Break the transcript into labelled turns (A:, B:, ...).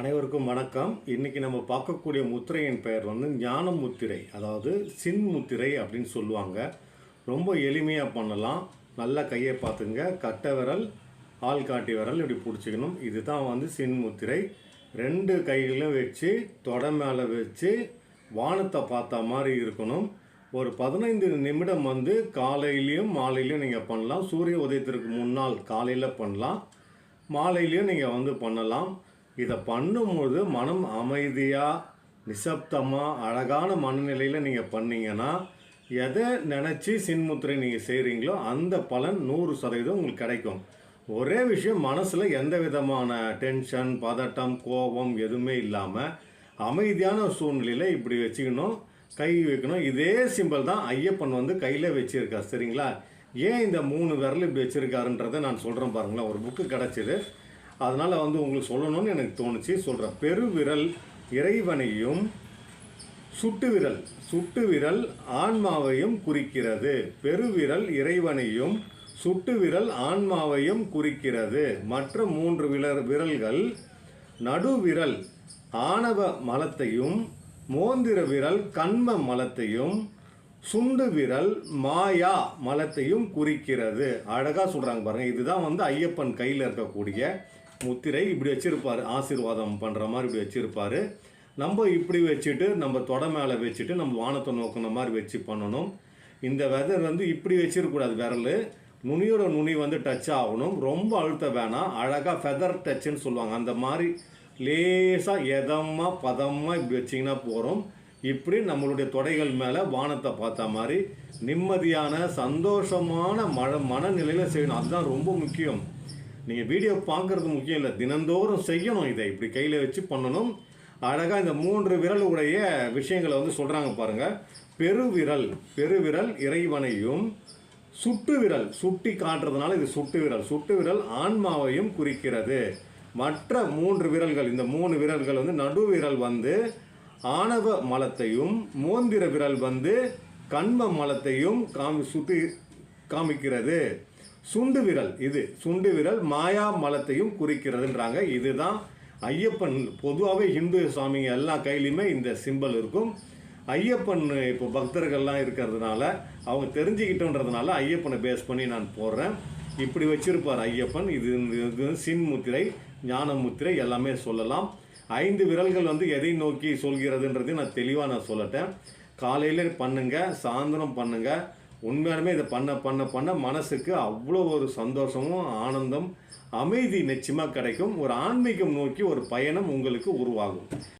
A: அனைவருக்கும் வணக்கம். இன்றைக்கி நம்ம பார்க்கக்கூடிய முத்திரையின் பெயர் வந்து ஞான முத்திரை அதாவது சின் முத்திரை அப்படின்னு சொல்லுவாங்க. ரொம்ப எளிமையாக பண்ணலாம். நல்லா கையை பார்த்துங்க. கட்டை விரல் ஆள் காட்டி விரல் இப்படி பிடிச்சிக்கணும். இதுதான் வந்து சின் முத்திரை ரெண்டு கைகளும் வச்சு தொடை மேலே வச்சு வானத்தை பார்த்த மாதிரி இருக்கணும். ஒரு பதினைந்து நிமிடம் வந்து காலையிலையும் மாலையிலையும் நீங்கள் பண்ணலாம். சூரிய உதயத்திற்கு முன்னால் காலையில் பண்ணலாம். மாலையிலையும் நீங்கள் வந்து பண்ணலாம். இதை பண்ணும்போது மனம் அமைதியாக நிசப்தமாக அழகான மனநிலையில் நீங்கள் பண்ணீங்கன்னா எதை நினச்சி சின்முத்திரை நீங்கள் செய்கிறீங்களோ அந்த பலன் நூறு சதவீதம் உங்களுக்கு கிடைக்கும். ஒரே விஷயம் மனசில் எந்த விதமான டென்ஷன் பதட்டம் கோபம் எதுவுமே இல்லாமல் அமைதியான சூழ்நிலையில் இப்படி வச்சுக்கணும் கை வைக்கணும். இதே சிம்பிள் தான் ஐயப்பன் வந்து கையில் வச்சுருக்கார் சரிங்களா? ஏன் இந்த மூணு விரல் இப்படி வச்சுருக்காருன்றதை நான் சொல்கிறேன் பாருங்களேன். ஒரு புக்கு கிடச்சிது. அதனால் வந்து உங்களுக்கு சொல்லணும்னு எனக்கு தோணுச்சு. சொல்கிறேன் பெருவிரல் இறைவனையும் சுட்டு விரல் சுட்டு விரல் ஆன்மாவையும் குறிக்கிறது. பெருவிரல் இறைவனையும் சுட்டு விரல் ஆன்மாவையும் குறிக்கிறது. மற்ற மூன்று விரல் விரல்கள் நடுவிரல் ஆணவ மலத்தையும் மோந்திர விரல் கண்ம மலத்தையும் சுண்டு விரல் மாயா மலத்தையும் குறிக்கிறது. அழகாக சொல்கிறாங்க பாருங்கள் இதுதான் வந்து ஐயப்பன் கையில் இருக்கக்கூடிய முத்திரை இப்படி வச்சுருப்பார் ஆசீர்வாதம் பண்ணுற மாதிரி இப்படி வச்சுருப்பார். நம்ம இப்படி வச்சுட்டு நம்ம தொடை மேலே வச்சுட்டு நம்ம வானத்தை நோக்கின மாதிரி வச்சு பண்ணணும். இந்த வெதர் வந்து இப்படி வச்சிருக்கக்கூடாது விரல். நுனியோட நுனி வந்து டச் ஆகணும். ரொம்ப அழுத்த வேணாம். அழகாக ஃபெதர் டச்சுன்னு சொல்லுவாங்க. அந்த மாதிரி லேசாக எதமாக பதமாக இப்படி வச்சிங்கன்னா போகிறோம் இப்படி நம்மளுடைய தொடைகள் மேலே வானத்தை பார்த்த மாதிரி நிம்மதியான சந்தோஷமான மழ மனநிலையில் செய்யணும். அதுதான் ரொம்ப முக்கியம். நீங்கள் வீடியோ பார்க்குறது முக்கியம் இல்லை. தினந்தோறும் செய்யணும் இதை. இப்படி கையில் வச்சு பண்ணணும். அழகாக இந்த மூன்று விரலுடைய விஷயங்களை வந்து சொல்கிறாங்க பாருங்கள் பெருவிரல் பெருவிரல் இறைவனையும் சுட்டு விரல் சுட்டி காட்டுறதுனால இது சுட்டு விரல். சுட்டு விரல் ஆன்மாவையும் குறிக்கிறது. மற்ற மூன்று விரல்கள் இந்த மூணு விரல்கள் வந்து நடு விரல் வந்து ஆணவ மலத்தையும் மோந்திர விரல் வந்து கண்ம மலத்தையும் காமி சுட்டி காமிக்கிறது. சுண்டு விரல் இது சுண்டு விரல் மாயா மலத்தையும் குறிக்கிறதுன்றாங்க. இதுதான் ஐயப்பன் பொதுவாகவே இந்து சாமிங்க எல்லா கையிலையுமே இந்த சிம்பல் இருக்கும். ஐயப்பன் இப்போ பக்தர்கள்லாம் இருக்கிறதுனால அவங்க தெரிஞ்சுக்கிட்டோன்றதுனால ஐயப்பனை பேஸ் பண்ணி நான் போடுறேன். இப்படி வச்சிருப்பார் ஐயப்பன். இது இது சின் முத்திரை ஞான முத்திரை எல்லாமே சொல்லலாம். ஐந்து விரல்கள் வந்து எதை நோக்கி சொல்கிறதுன்றது நான் தெளிவாக நான் சொல்லட்டேன். காலையில் பண்ணுங்கள் சாயந்தரம் பண்ணுங்கள் உண்மையாலுமே இதை பண்ண பண்ண பண்ண மனசுக்கு அவ்வளோ ஒரு சந்தோஷமும் ஆனந்தம் அமைதி நிச்சயமாக கிடைக்கும். ஒரு ஆன்மீகம் நோக்கி ஒரு பயணம் உங்களுக்கு உருவாகும்.